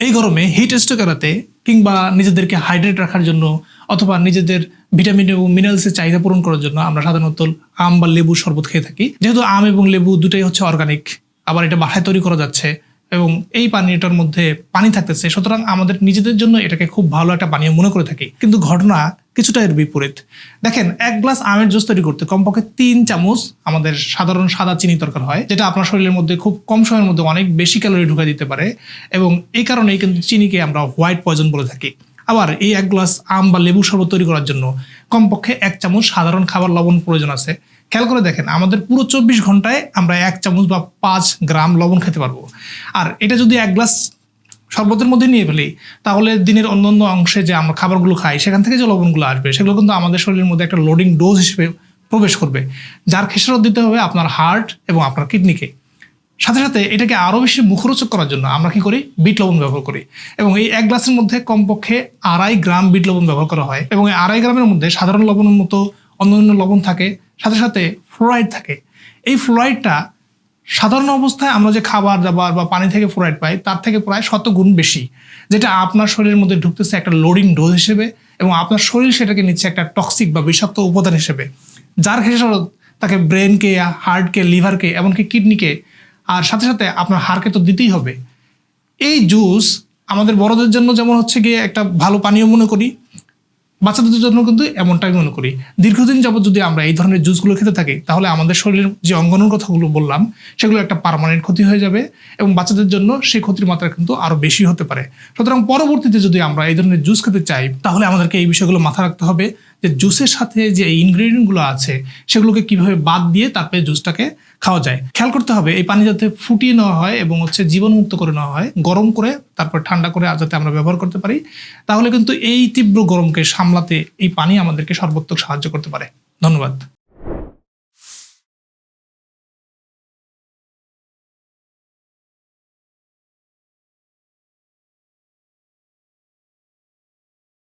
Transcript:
এই গরমে heat stroke এড়াতে কিংবা নিজেদেরকে হাইড্রেট রাখার জন্য অথবা নিজেদের ভিটামিন এবং মিনারেলসের চাহিদা পূরণ করার জন্য আমরা সাধারণত আম বা লেবু শরবত খেয়ে থাকি। যেহেতু আম এবং লেবু দুটোই হচ্ছে অর্গানিক আবার এটা বাসায় তৈরি করা যাচ্ছে। এবং এই পানীয়টার মধ্যে পানি থাকতেছে, সুতরাং আমাদের নিজেদের জন্য এটাকে খুব ভালো একটা পানীয় মনে করে থাকি। কিন্তু ঘটনা কিছুটা এর বিপরীত। দেখেন, এক গ্লাস আমের জুস তৈরি করতে কমপক্ষে তিন চামচ আমাদের সাধারণ সাদা চিনি দরকার হয়, যেটা আপনার শরীরের মধ্যে খুব কম সময়ের মধ্যে অনেক বেশি ক্যালোরি ঢুকাই দিতে পারে এবং এই কারণেই কিন্তু চিনিকে আমরা হোয়াইট পয়জন বলে থাকি। আবার এই এক গ্লাস আম বা লেবু শরবত তৈরি করার জন্য কমপক্ষে এক চামচ সাধারণ খাবার লবণ প্রয়োজন আছে। খেয়াল করে দেখেন, আমাদের পুরো চব্বিশ ঘন্টায় আমরা এক চামচ বা পাঁচ গ্রাম লবণ খেতে পারব। আর এটা যদি এক গ্লাস শরবতের মধ্যে নিয়ে ফেলি, তাহলে দিনের অন্যান্য অংশে যে আমরা খাবারগুলো খাই, সেখান থেকে যে লবণগুলো আসবে, সেগুলো কিন্তু আমাদের শরীরের মধ্যে একটা লোডিং ডোজ হিসেবে প্রবেশ করবে, যার খেসারত দিতে হবে আপনার হার্ট এবং আপনার কিডনিকে সাথে সাথে এটাকে আরও বেশি মুখরোচক করার জন্য আমরা কি করি? বিট লবণ ব্যবহার করি। এবং এই এক গ্লাসের মধ্যে কমপক্ষে আড়াই গ্রাম বিট লবণ ব্যবহার করা হয়। এবং এই আড়াই গ্রামের মধ্যে সাধারণ লবণের মতো অন্যান্য লবণ থাকে, সাথে সাথে ফ্লোরাইড থাকে। এই ফ্লোরাইডটা সাধারণ অবস্থায় আমরা যে খাবার, দাবার বা পানি থেকে ফ্লোরাইড পাই, তার থেকে প্রায় শত গুণ বেশি। যেটা আপনার শরীরের মধ্যে ঢুকতেছে একটা লোডিং ডোজ হিসেবে এবং আপনার শরীর সেটাকে নিচ্ছে একটা টক্সিক বা বিষাক্ত উপাদান হিসেবে। যার খেসারত তাকে ব্রেনকে হার্টকে লিভারকে এমনকি কিডনিকে আর সাথে সাথে আপনার হাড়কে তো দিতেই হবে। এই জুস আমাদের বড়দের জন্য যেমন হচ্ছে গিয়ে একটা ভালো পানীয় মনে করি বাচ্চাদের জন্য কিন্তু এমনটাই মনে করি। দীর্ঘদিন যাবত যদি আমরা এই ধরনের জুসগুলো খেতে থাকি, তাহলে আমাদের শরীরের যে অঙ্গনের কথাগুলো বললাম, সেগুলো একটা পারমানেন্ট ক্ষতি হয়ে যাবে এবং বাচ্চাদের জন্য সেই ক্ষতির মাত্রা কিন্তু আরও বেশি হতে পারে। সুতরাং পরবর্তীতে যদি আমরা এই ধরনের জুস খেতে চাই, তাহলে আমাদেরকে এই বিষয়গুলো মাথা রাখতে হবে। যে জুসের সাথে যে ইনগ্রেডিয়েন্টগুলো আছে, সেগুলোকে কীভাবে বাদ দিয়ে তারপরে জুসটাকে খাওয়া যায়। খেয়াল করতে হবে, এই পানি যাতে ফুটিয়ে নেওয়া হয় এবং হচ্ছে জীবনমুক্ত করে নেওয়া হয়, গরম করে, তারপর ঠান্ডা করে যাতে আমরা ব্যবহার করতে পারি, তাহলে কিন্তু এই তীব্র গরমকে সামলাতে এই পানি আমাদেরকে সর্বোত্তক সাহায্য করতে পারে। ধন্যবাদ।